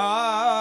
Ah.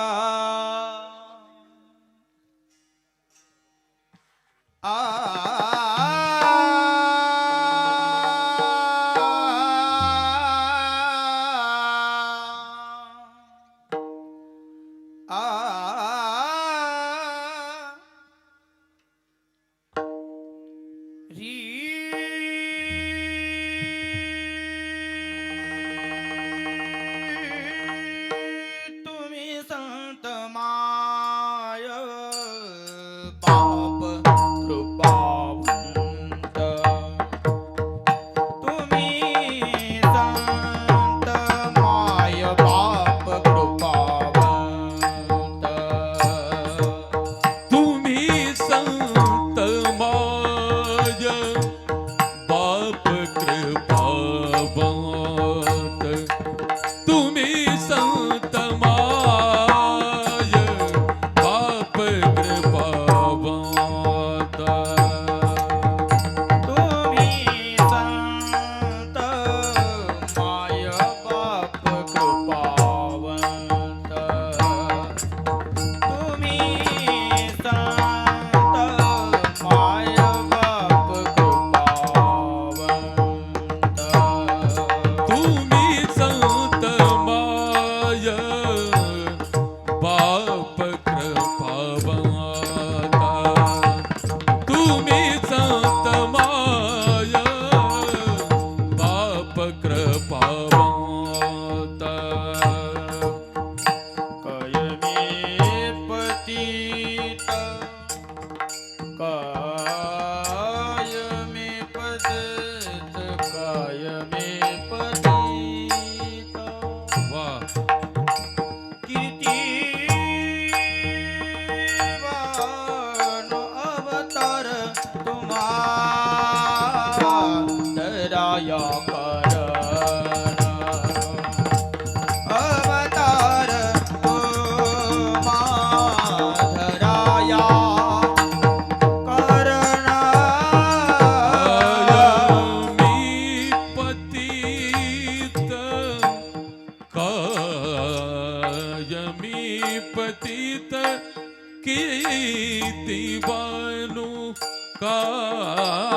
ਦਇਆ ਕਰਨਾ ਅਵਤਾਰ ਕੋ ਮਾਧਰਾਇਆ ਕਰਨਾ ਅਮੀ ਪਤੀਤ ਕਾਇਮੀ ਪਤੀਤ ਕੀਤੀ ਬਾਨੂ ਕਾਇਮੀ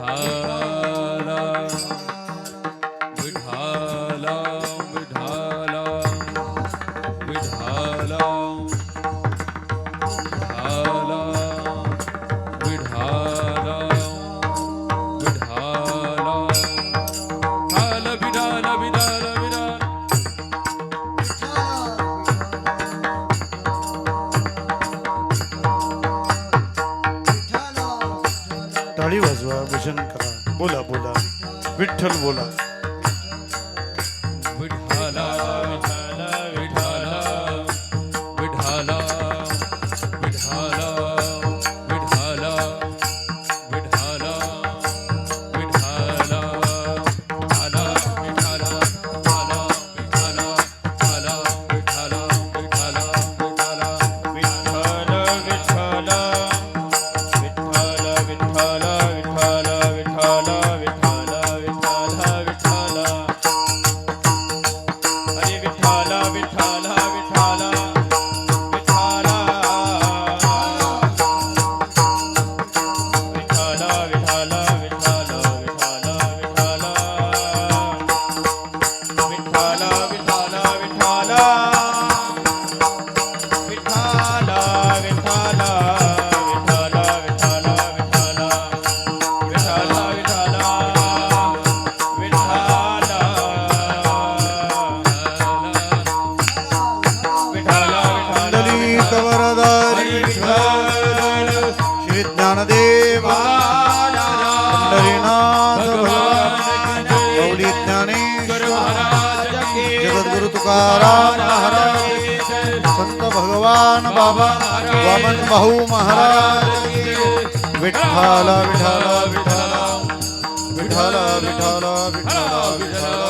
Oh. भजन करा. बोला बोला. विठ्ठल बोला. श्री ज्ञानदेवा महाराज महाराज संत भगवान बाबा वामन भाऊ महाराज विठाला विठ्ठल विठाला विठाला विठाला विठाला विठाला